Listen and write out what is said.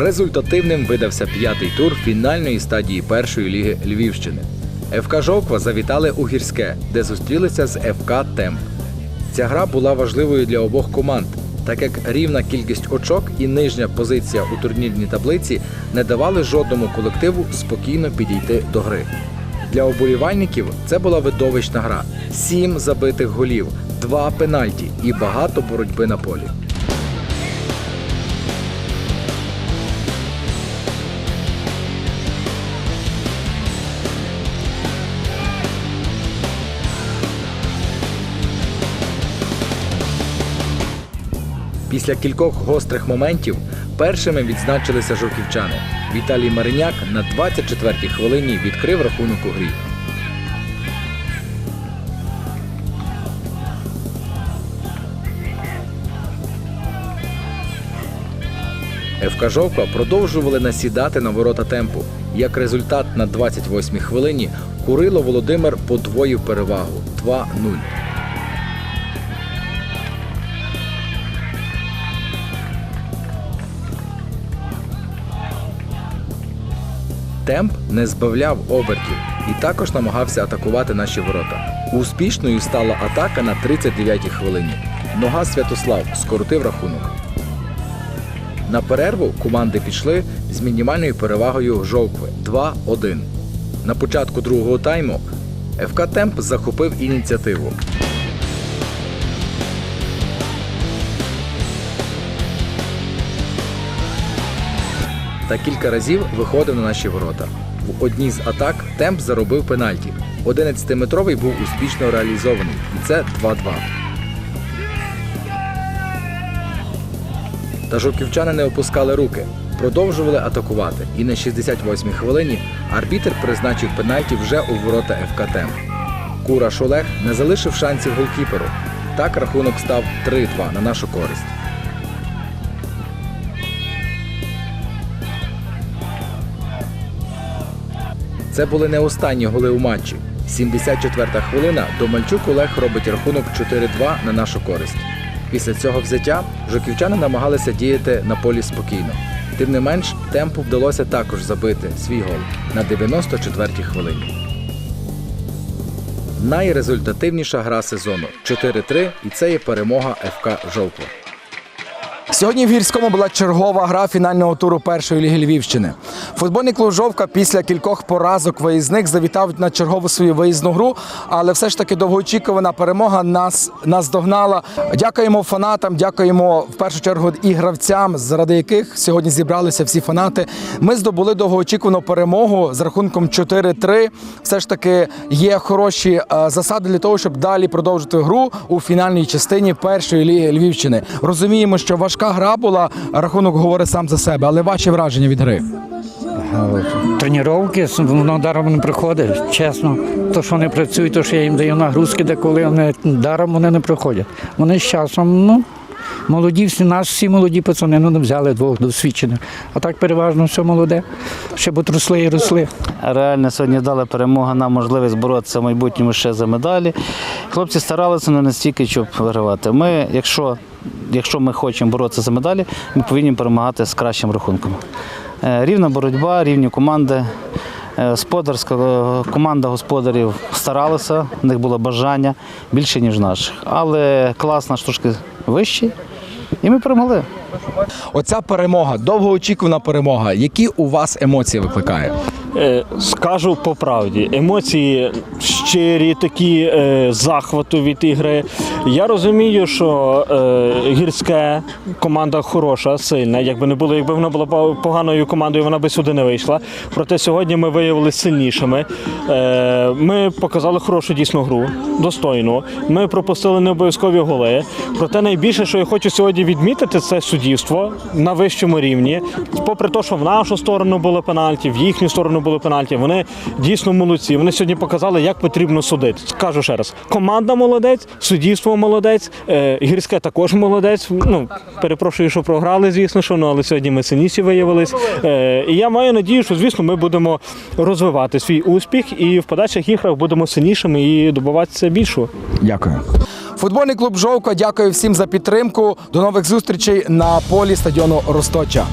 Результативним видався п'ятий тур фінальної стадії першої ліги Львівщини. ФК Жовква завітали у гірське, де зустрілися з ФК Темп. Ця гра була важливою для обох команд, так як рівна кількість очок і нижня позиція у турнірній таблиці не давали жодному колективу спокійно підійти до гри. Для оболівальників це була видовищна гра: сім забитих голів, два пенальті і багато боротьби на полі. Після кількох гострих моментів першими відзначилися жовківчани. Віталій Мариняк на 24-й хвилині відкрив рахунок у грі. ФК Жовква продовжували насідати на ворота темпу. Як результат на 28-й хвилині Курило Володимир подвоїв перевагу 2-0. Темп не збавляв обертів і також намагався атакувати наші ворота. Успішною стала атака на 39-й хвилині. Нога Святослав скоротив рахунок. На перерву команди пішли з мінімальною перевагою жовкви 2-1. На початку другого тайму ФК Темп захопив ініціативу. Та кілька разів виходив на наші ворота. В одній з атак темп заробив пенальті. 11-метровий був успішно реалізований, і це 2-2. Та жовківчани не опускали руки, продовжували атакувати. І на 68-й хвилині арбітр призначив пенальті вже у ворота ФК Темп. Кураш Олег не залишив шансів голкіперу. Так рахунок став 3-2 на нашу користь. Це були не останні голи у матчі. 74-та хвилина Домальчук Олег робить рахунок 4-2 на нашу користь. Після цього взяття жоківчани намагалися діяти на полі спокійно. Тим не менш, темпу вдалося також забити свій гол на 94-й хвилині. Найрезультативніша гра сезону 4-3, і це є перемога ФК Жовква. Сьогодні в гірському була чергова гра фінального туру першої ліги Львівщини. Футбольний клуб Жовка після кількох поразок виїзних завітав на чергову свою виїзну гру, але все ж таки довгоочікувана перемога нас наздогнала. Дякуємо фанатам, дякуємо в першу чергу і гравцям, заради яких сьогодні зібралися всі фанати. Ми здобули довгоочікувану перемогу з рахунком 4-3. Все ж таки є хороші е, засади для того, щоб далі продовжити гру у фінальній частині першої ліги Львівщини. Розуміємо, що важка гра була, рахунок говорить сам за себе, але ваші враження від гри. Тренування воно даром не приходить, чесно. То, що вони працюють, то, що я їм даю нагрузки, деколи вони даром вони не приходять. Вони з часом, ну, молоді, всі нас всі молоді пацани, ну взяли двох досвідчених. А так переважно все молоде, щоб от росли і росли. Реально сьогодні дала перемога нам можливість боротися в майбутньому ще за медалі. Хлопці старалися але не стільки, щоб вигравати. Ми, якщо, якщо ми хочемо боротися за медалі, ми повинні перемагати з кращим рахунком. Е, Рівна боротьба, рівні команди. Е, Господарська е, команда господарів старалася, в них було бажання більше, ніж наших. Але клас наш вищий, і ми перемогли. Оця перемога, довгоочікувана перемога. Які у вас емоції викликає? Е, Скажу по правді, емоції щирі, такі е, захвату від ігри. Я розумію, що е, гірське команда хороша, сильна. Якби не було, якби вона була поганою командою, вона би сюди не вийшла. Проте сьогодні ми виявилися сильнішими. Е, ми показали хорошу дійсну гру, достойну. Ми пропустили необов'язкові голи. Проте найбільше, що я хочу сьогодні відмітити, це суддівство на вищому рівні. Попри те, що в нашу сторону було пенальті, в їхню сторону було пенальті, вони дійсно молодці. Вони сьогодні показали, як потрібно судити. Скажу ще раз: команда молодець, суддівство молодець, е, гірське також молодець. Ну перепрошую, що програли, звісно, що ну, але сьогодні ми сильніші виявились. Е, і я маю надію, що звісно ми будемо розвивати свій успіх і в подальших іграх будемо сильнішими і добиватися більшого. Дякую. Футбольний клуб Жовка дякую всім за підтримку. До нових зустрічей на полі стадіону Росточа.